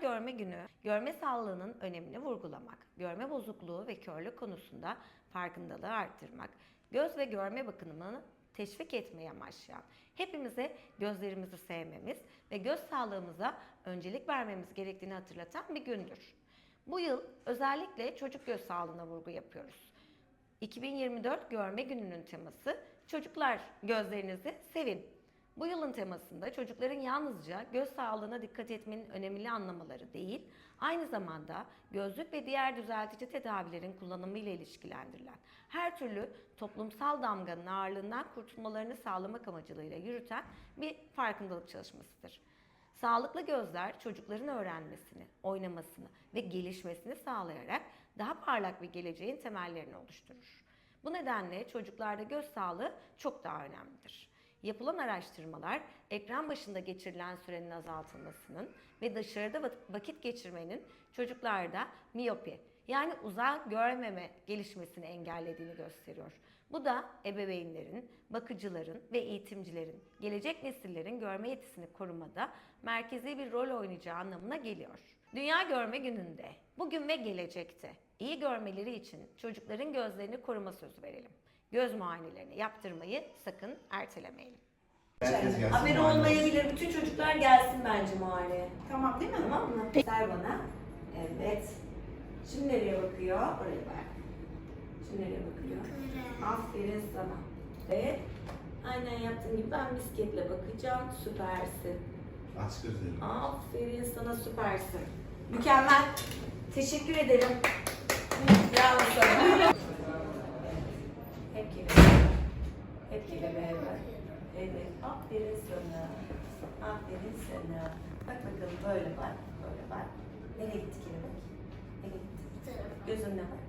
Görme Günü, görme sağlığının önemini vurgulamak, görme bozukluğu ve körlük konusunda farkındalığı arttırmak, göz ve görme bakımını teşvik etmeyi amaçlayan, hepimize gözlerimizi sevmemiz ve göz sağlığımıza öncelik vermemiz gerektiğini hatırlatan bir gündür. Bu yıl özellikle çocuk göz sağlığına vurgu yapıyoruz. 2024 Görme Günü'nün teması Çocuklar gözlerinizi sevin. Bu yılın temasında çocukların yalnızca göz sağlığına dikkat etmenin önemli anlamaları değil, aynı zamanda gözlük ve diğer düzeltici tedavilerin kullanımı ile ilişkilendirilen her türlü toplumsal damganın ağırlığından kurtulmalarını sağlamak amacılığıyla yürüten bir farkındalık çalışmasıdır. Sağlıklı gözler çocukların öğrenmesini, oynamasını ve gelişmesini sağlayarak daha parlak bir geleceğin temellerini oluşturur. Bu nedenle çocuklarda göz sağlığı çok daha önemlidir. Yapılan araştırmalar ekran başında geçirilen sürenin azaltılmasının ve dışarıda va- vakit geçirmenin çocuklarda miyopi yani uzak görmeme gelişmesini engellediğini gösteriyor. Bu da ebeveynlerin, bakıcıların ve eğitimcilerin gelecek nesillerin görme yetisini korumada merkezi bir rol oynayacağı anlamına geliyor. Dünya Görme Günü'nde bugün ve gelecekte iyi görmeleri için çocukların gözlerini koruma sözü verelim. Göz muayenelerini yaptırmayı sakın ertelemeyelim. Herkes gelsin Haberi olmayabilir. Bütün çocuklar gelsin bence muayeneye. Tamam değil mi? Tamam mı? Ser bana. Evet. Şimdi nereye bakıyor? Oraya bak. Şimdi nereye bakıyor? Aferin sana. Evet. Aynen yaptığın gibi ben misketle bakacağım. Süpersin. Aç gözlerini. Aferin sana süpersin. Mükemmel. Teşekkür ederim. Hep kelime evet. Evet. Aferin sana. Aferin sana. Bak bakalım böyle bak. Böyle bak. Nereye gitti kelebek? Nereye gitti? Gözünle bak.